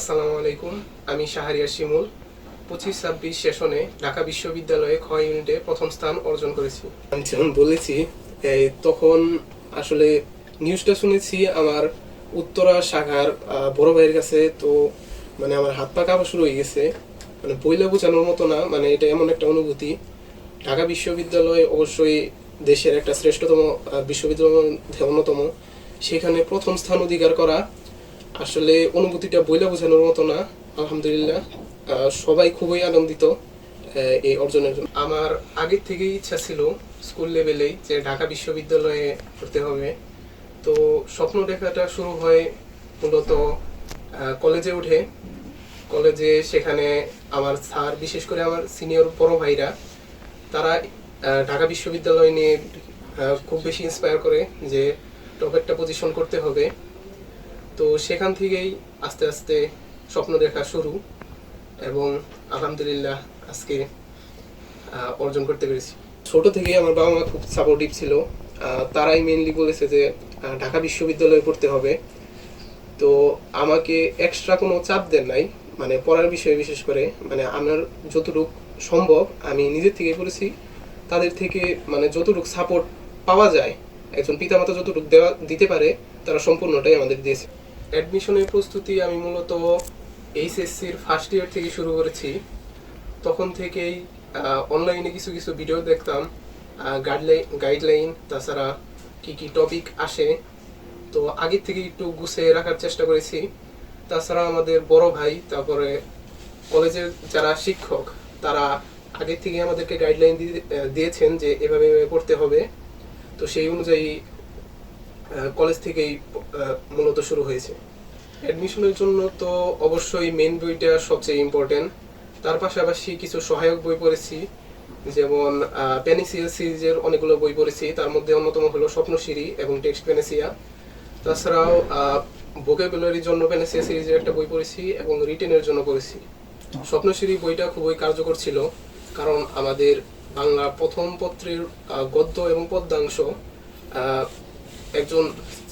আসসালামু আলাইকুম আমি শাহরিয়া শিমুল। পঁচিশ ছাব্বিশ সেশনে ঢাকা বিশ্ববিদ্যালয়ে খ ইউনিটে প্রথম স্থান অর্জন করেছি। আমি যেমন বলেছি তখন আসলে নিউজটা শুনেছি আমার উত্তরা শাখার বড় ভাইয়ের কাছে। তো মানে আমার হাত পা কাঁপা শুরু হয়ে গেছে। মানে বইলে বোঝানোর মতো না মানে এটা এমন একটা অনুভূতি। ঢাকা বিশ্ববিদ্যালয় অবশ্যই দেশের একটা শ্রেষ্ঠতম আহ, বিশ্ববিদ্যালয়ের অন্যতম। সেখানে প্রথম স্থান অধিকার করা আসলে অনুভূতিটা বইলে বোঝানোর মতো না, আলহামদুলিল্লাহ। সবাই খুবই আনন্দিত এই অর্জনের জন্য। আমার আগের থেকেই ইচ্ছা ছিল স্কুল লেভেলেই যে ঢাকা বিশ্ববিদ্যালয়ে পড়তে হবে। তো স্বপ্ন দেখাটা শুরু হয় মূলত কলেজে উঠে। কলেজে সেখানে আমার স্যার, বিশেষ করে আমার সিনিয়র বড় ভাইরা, তারা ঢাকা বিশ্ববিদ্যালয় নিয়ে খুব বেশি ইন্সপায়ার করে যে টপ একটা পজিশন করতে হবে। তো সেখান থেকেই আস্তে আস্তে স্বপ্ন দেখা শুরু এবং আলহামদুলিল্লাহ আজকে অর্জন করতে পেরেছি। ছোট থেকেই আমার বাবা মা খুব সাপোর্টিভ ছিল। তারাই মেনলি বলেছে যে ঢাকা বিশ্ববিদ্যালয়ে পড়তে হবে। তো আমাকে এক্সট্রা কোনো চাপ দেন নাই। মানে পড়ার বিষয়ে বিশেষ করে মানে আমার যতটুকু সম্ভব আমি নিজের থেকে করেছি। তাদের থেকে মানে যতটুকু সাপোর্ট পাওয়া যায়, একজন পিতামাতা যতটুকু দেওয়া, দিতে পারে, তারা সম্পূর্ণটাই আমাদের দিয়েছে। অ্যাডমিশনের প্রস্তুতি আমি মূলত এইচএসসির ফার্স্ট ইয়ার থেকে শুরু করেছি। তখন থেকেই অনলাইনে কিছু কিছু ভিডিও দেখতাম। গাইডলাইন গাইডলাইন তাছাড়া কি কি টপিক আসে। তো আগে থেকে একটু গুছিয়ে রাখার চেষ্টা করেছি। তাছাড়া আমাদের বড় ভাই, তারপরে কলেজের যারা শিক্ষক, তারা আগে থেকে আমাদেরকে গাইডলাইন দিয়েছেন যে এভাবে পড়তে হবে। তো সেই অনুযায়ী কলেজ থেকেই মূলত শুরু হয়েছে। অ্যাডমিশনের জন্য তো অবশ্যই মেন বইটা সবচেয়ে ইম্পর্টেন্ট তার পাশাপাশি কিছু সহায়ক বই পড়েছি, যেমন পেনিসিয়া সিরিজের অনেকগুলো বই পড়েছি। তার মধ্যে অন্যতম হলো স্বপ্নশিরি এবং টেক্সট পেনেসিয়া। তাছাড়াও ভোকেবুলারির জন্য পেনেসিয়া সিরিজের একটা বই পড়েছি এবং রিটেনের জন্য পড়েছি। স্বপ্নশিরি বইটা খুবই কার্যকর ছিল, কারণ আমাদের বাংলা প্রথম পত্রের গদ্য এবং পদ্যাংশ একজন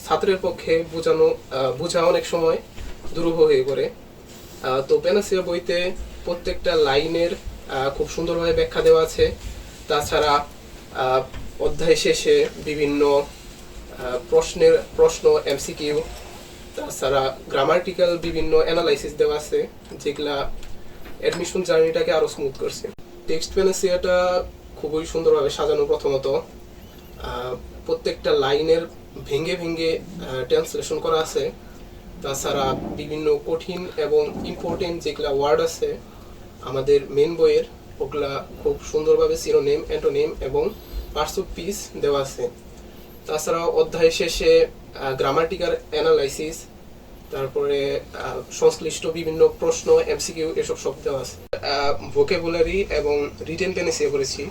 ছাত্রের পক্ষে বোঝানো বোঝা অনেক সময় দুরূহ হয়ে পড়ে। তো পেনাসিয়া বইতে প্রত্যেকটা লাইনের খুব সুন্দরভাবে ব্যাখ্যা দেওয়া আছে। তাছাড়া অধ্যায় শেষে বিভিন্ন প্রশ্নের, প্রশ্ন এমসিকিউ তাছাড়া গ্রামাটিক্যাল বিভিন্ন অ্যানালাইসিস দেওয়া আছে, যেগুলা অ্যাডমিশন জার্নিটাকে আরও স্মুথ করছে। টেক্সট পেনাসিয়াটা খুবই সুন্দরভাবে সাজানো প্রথমত। প্রত্যেকটা লাইনের ভেঙে ভেঙে ট্রান্সলেশন করা আছে। তাছাড়া বিভিন্ন কঠিন এবং ইম্পর্টেন্ট যেগুলা ওয়ার্ড আছে, আমাদের মেন বইয়ের, ওগুলা খুব সুন্দরভাবে সিরোনেম অ্যান্টোনেম এবং পার্টস অফ পিস দেওয়া আছে। তাছাড়া অধ্যায় শেষে গ্রামাটিক্যাল অ্যানালাইসিস তারপরে সংশ্লিষ্ট বিভিন্ন প্রশ্ন এমসিকিউ এসব সব দেওয়া আছে। ভোকেবুলারি এবং রিটেন পেনেসিয়া করেছি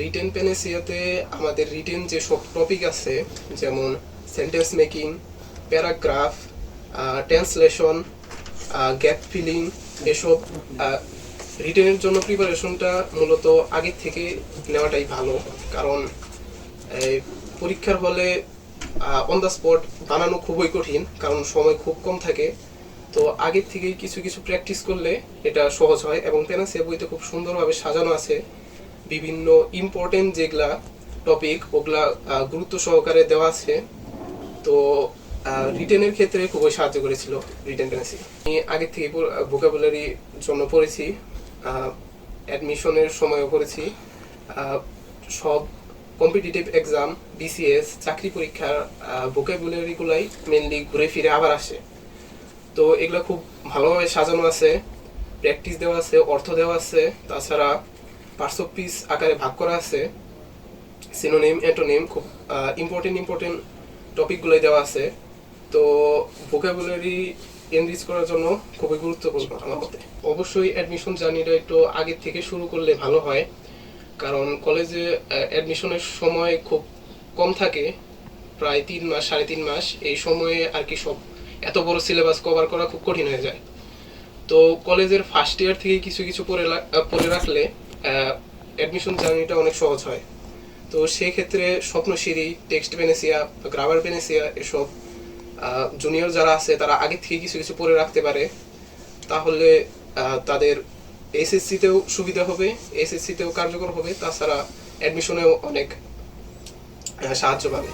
রিটেন পেনেসিয়াতে আমাদের রিটেন যে সব টপিক আছে, যেমন sentence making paragraph translation gap filling এসব রিটেনের জন্য প্রিপারেশনটা মূলত আগে থেকে নেওয়াটাই ভালো। কারণ পরীক্ষার হলে অন দ্য স্পট বানানো খুবই কঠিন, কারণ সময় খুব কম থাকে। তো আগে থেকেই কিছু কিছু প্র্যাকটিস করলে এটা সহজ হয় এবং পেনাসিয়া বইতে খুব সুন্দরভাবে সাজানো আছে বিভিন্ন ইম্পর্টেন্ট যেগুলা টপিক ওগুলা গুরুত্ব সহকারে দেওয়া আছে। তো রিটেনের ক্ষেত্রে খুবই সাহায্য করেছিল রিটেন পেনাসি আমি আগে থেকে ভোকাবুলারি জন্য পড়েছি অ্যাডমিশনের সময়ও পড়েছি সব কম্পিটিটিভ এক্সাম বিসিএস চাকরি পরীক্ষার ভোকাবুলারিগুলাই মেনলি ঘুরে ফিরে আবার আসে। তো এগুলো খুব ভালোভাবে সাজানো আছে প্র্যাকটিস দেওয়া আছে, অর্থ দেওয়া আছে, তাছাড়া পার্টস অফ পিস আকারে ভাগ করা আছে সিনোনিম অ্যান্টোনিম খুব ইম্পর্টেন্ট ইম্পর্টেন্ট টপিকগুলোই দেওয়া আছে। তো ভোকাবুলারি এনরিচ করার জন্য খুবই গুরুত্বপূর্ণ আমার মতে। অবশ্যই অ্যাডমিশন জার্নিটা একটু আগে থেকে শুরু করলে ভালো হয়, কারণ কলেজে অ্যাডমিশনের সময় খুব কম থাকে, প্রায় তিন মাস, সাড়ে তিন মাস, এই সময়ে আর কি সব এত বড় সিলেবাস কভার করা খুব কঠিন হয়ে যায়। তো কলেজের ফার্স্ট ইয়ার থেকে কিছু কিছু পড়ে পড়ে রাখলে অ্যাডমিশন জার্নিটা অনেক সহজ হয়। তো সেই ক্ষেত্রে স্বপ্নশিরি টেক্সট পেনেসিয়া গ্রামার বেনেসিয়া এসব জুনিয়র যারা আছে, তারা আগে থেকে কিছু কিছু পড়ে রাখতে পারে। তাহলে তাদের এসএসসিতেও সুবিধা হবে, এসএসসিতেও কার্যকর হবে, তাছাড়া অ্যাডমিশনেও অনেক সাহায্য পাবে।